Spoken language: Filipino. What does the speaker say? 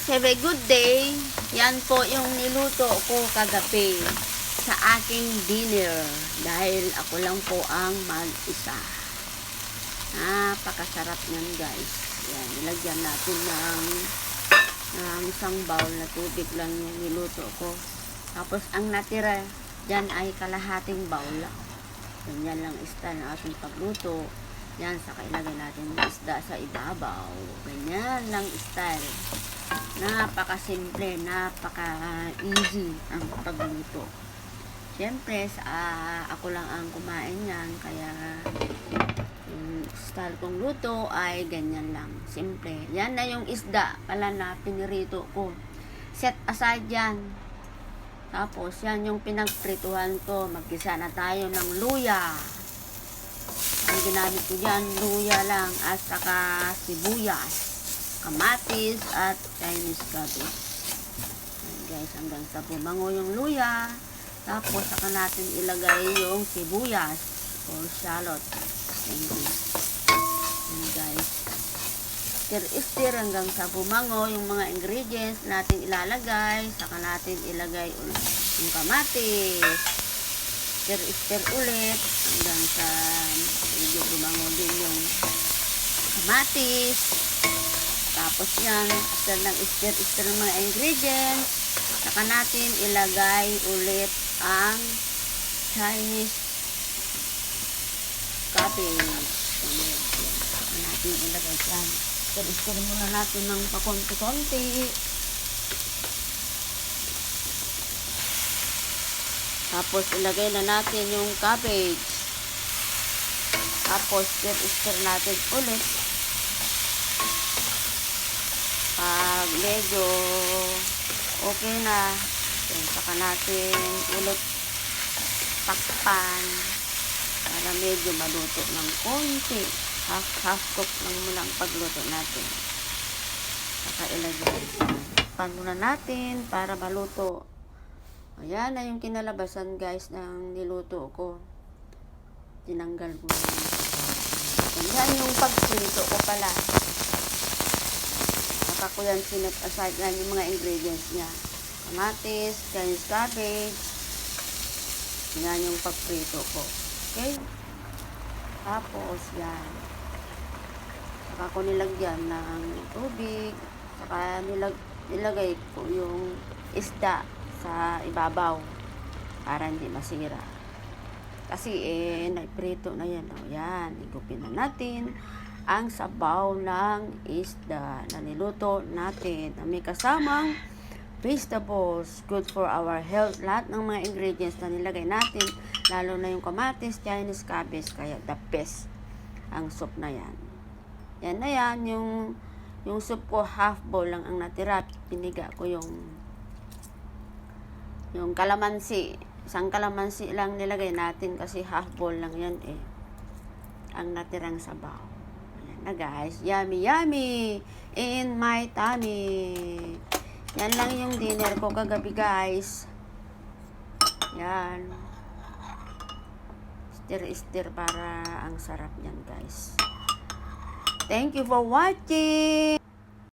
guys, have a good day. Yan po yung niluto ko kagabi sa aking dinner dahil ako lang po ang mag-isa. Napakasarap niyan guys. Yan, nilagyan natin ng, ng isang bowl na tubig lang yung niluto ko. Tapos ang natira dyan ay kalahating bowl. Ganyan lang style ng ating pagluto. Yan, saka ilagay natin ng isda sa ibabaw. Ganyan lang style. Napaka-simple, napaka-easy ang pagluto. Siyempre, ah, ako lang ang kumain yan, kaya yung style kong luto ay ganyan lang. Simple. Yan na yung isda pala na pinirito ko. Set aside yan. Tapos, yan yung pinagprituhan ko. Magkisa na tayo ng luya. Ang ginamit ko dyan, luya lang at saka sibuyas, kamatis at Chinese cabbage. Yan guys, hanggang sa bumango yung luya. Tapos, saka natin ilagay yung sibuyas or shallot. Thank you. Yan guys. Stir-stir hanggang sa bumango yung mga ingredients natin ilalagay. Saka natin ilagay yung kamatis stir-stir ulit hanggang sa medyo bumango din yung kamatis. Tapos yan, after ng stir-stir ng mga ingredients, saka natin ilagay ulit ang Chinese cabbage. Saka natin ilagay dyan. Stir-stir muna natin ng pakonti-konti. Tapos, ilagay na natin yung cabbage. Tapos, stir-stir natin ulit. Pag medyo okay na, then saka natin ulit takpan para medyo maluto ng konti. Half, half cook lang muna ang pagluto natin. Saka ilagay. Takpan muna natin para maluto. Ayan na yung kinalabasan guys ng niluto ko. Tinanggal ko na. Ayan yung pagprito ko pala. Saka ko yan sinat aside yan yung mga ingredients niya. Kamatis, Chinese cabbage. Yan yung pagprito ko. Okay? Tapos yan. Saka ko nilagyan ng tubig. Saka nilag nilagay ko yung isda sa ibabaw para hindi masira. Kasi eh, naiprito na yan. O, yan, igupin na natin ang sabaw ng isda na niluto natin na may kasamang vegetables, good for our health. Lahat ng mga ingredients na nilagay natin, lalo na yung kamatis, Chinese cabbage, kaya the best ang soup na yan. Yan na yan, yung, yung soup ko half bowl lang ang natira. Piniga ko yung yung kalamansi. Isang kalamansi lang nilagay natin kasi half bowl lang yan eh. Ang natirang sabaw. Na guys. Yummy, yummy! In my tummy. Yan lang yung dinner ko kagabi guys. Yan. Stir-stir para ang sarap yan guys. Thank you for watching!